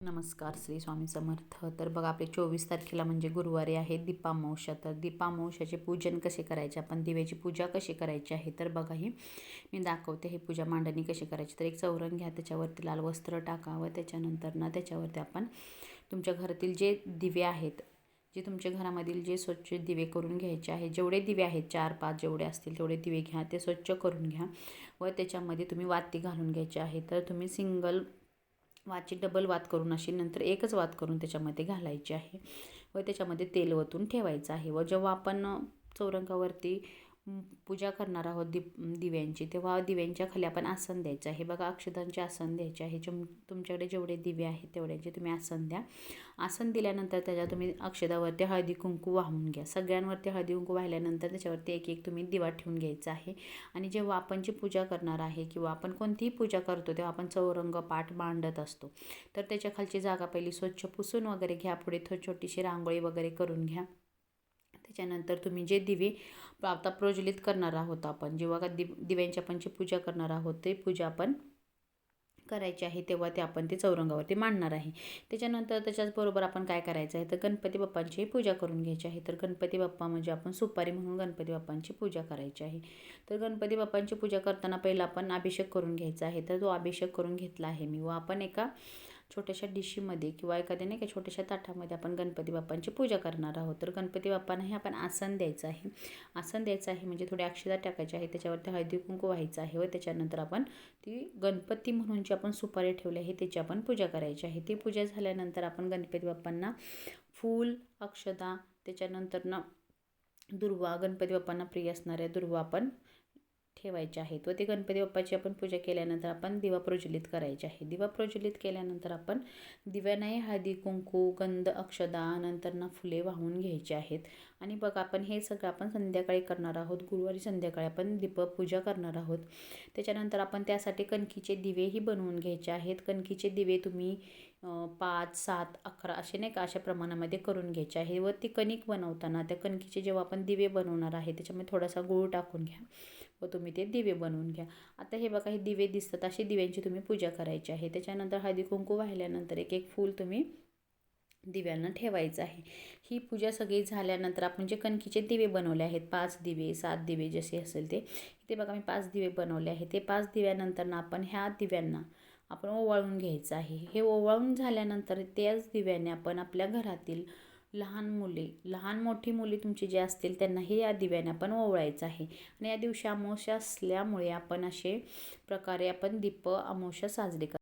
नमस्कार श्री स्वामी समर्थ. तर बघा आपले चोवीस तारखेला म्हणजे गुरुवारी आहे दीपामावश्या. तर दीपामवशाचे पूजन कसे करायचे? आपण दिव्याची पूजा कशी करायची आहे? तर बघा ही मी दाखवते हे पूजा मांडणी कशी करायची. तर एक चौरंग घ्या त्याच्यावरती लाल वस्त्र टाका व त्याच्यानंतर ना त्याच्यावरती आपण तुमच्या घरातील जे दिवे आहेत जे तुमच्या घरामधील जे स्वच्छ दिवे करून घ्यायचे आहे जेवढे दिवे आहेत चार पाच जेवढे असतील तेवढे दिवे घ्या ते स्वच्छ करून घ्या. व त्याच्यामध्ये तुम्ही वाती घालून घ्यायचे आहे. तर तुम्ही सिंगल वाची डबल वात करून अशी नंतर एकच वात करून त्याच्यामध्ये घालायची आहे. व त्याच्यामध्ये तेल ओतून ठेवायचं आहे. व जेव्हा आपण चौरंगावरती पूजा करणार आहोत दि दिव्यांची तेव्हा दिव्यांच्या खाली आपण आसन द्यायचं. आहे बघा अक्षतांचे आसन द्यायचे आहे. जे तुमच्याकडे जेवढे दिवे आहेत तेवढ्याचे तुम्ही आसन द्या. आसन दिल्यानंतर त्याच्या तुम्ही अक्षदावरती हळदी कुंकू वाहून घ्या. सगळ्यांवरती हळदी कुंकू वाहिल्यानंतर त्याच्यावरती एक एक तुम्ही दिवा ठेवून घ्यायचा आहे. आणि जेव्हा आपण जी पूजा करणार आहे किंवा आपण कोणतीही पूजा करतो तेव्हा आपण चौरंग पाठ मांडत असतो. तर त्याच्या खालची जागा पहिली स्वच्छ पुसून वगैरे घ्या. पुढे छोटीशी रांगोळी वगैरे करून घ्या. त्याच्यानंतर तुम्ही जे दिवे आता प्रज्वलित करणार आहोत आपण जेव्हा का दिव दिव्यांची आपण जी पूजा करणार आहोत ते पूजा आपण करायची आहे तेव्हा ते आपण ते चौरंगावरती मांडणार आहे. त्याच्यानंतर त्याच्याचबरोबर आपण काय करायचं आहे तर गणपती बाप्पांची पूजा करून घ्यायची आहे. तर गणपती बाप्पा म्हणजे आपण सुपारी म्हणून गणपती बाप्पांची पूजा करायची आहे. तर गणपती बाप्पांची पूजा करताना पहिला आपण अभिषेक करून घ्यायचा आहे. तर तो अभिषेक करून घेतला आहे मी व आपण एका छोट्याशा डिशीमध्ये किंवा एखाद्या नाही का छोट्याशा ताटामध्ये आपण गणपती बाप्पांची पूजा करणार आहोत. तर गणपती बाप्पांनाही आपण आसन द्यायचं आहे. आसन द्यायचं आहे म्हणजे थोडे अक्षदा टाकायचे आहे. त्याच्यावरती हळदी कुंकू व्हायचं आहे व त्याच्यानंतर आपण ती गणपती म्हणून जी आपण सुपारी ठेवली आहे त्याची आपण पूजा करायची आहे. ती पूजा झाल्यानंतर आपण गणपती बाप्पांना फूल अक्षदा त्याच्यानंतर ना दुर्वा गणपती बाप्पांना प्रिय असणाऱ्या दुर्वा आपण ठेवायचे आहेत. व ते गणपती बाप्पाची आपण पूजा केल्यानंतर आपण दिवा प्रज्वलित करायचे आहे. दिवा प्रज्वलित केल्यानंतर आपण दिव्याने हळदी कुंकू गंध अक्षदा नंतर ना फुले वाहून घ्यायचे आहेत. आणि बघा आपण हे सगळं आपण संध्याकाळी करणार आहोत. गुरुवारी संध्याकाळी आपण दीपपूजा करणार आहोत. त्याच्यानंतर आपण त्यासाठी कणकीचे दिवेही बनवून घ्यायचे आहेत. कणकीचे दिवे तुम्ही पाच सात अकरा असे नाही का अशा प्रमाणामध्ये करून घ्यायचे आहे व ती कणिक बनवताना त्या कणकीचे जेव्हा आपण दिवे बनवणार आहे त्याच्यामध्ये थोडासा गूळ टाकून घ्या. व तुम्ही ते दिवे बनवून घ्या. आता हे बघा हे दिवे दिसतात अशी दिव्यांची तुम्ही पूजा करायची आहे. त्याच्यानंतर हळदी कुंकू वाहिल्यानंतर एक एक फूल तुम्ही दिव्यांना ठेवायचं आहे. ही पूजा सगळी झाल्यानंतर आपण जे कणकीचे दिवे बनवले आहेत पाच दिवे सात दिवे जसे असेल ते ते बघा मी पाच दिवे बनवले आहे ते पाच दिव्यानंतर ना आपण ह्या दिव्यांना आपण ओवाळून घ्यायचं आहे. हे ओवाळून झाल्यानंतर त्याच दिव्याने आपण आपल्या घरातील लहान मुले लहान मोठी मुली तुमची जे असतील त्यांनाही या दिव्याने आपण ओवळायचं आहे. आणि या दिवशी अमावस्या असल्यामुळे आपण असे प्रकारे आपण दीप अमावस्या साजरी कर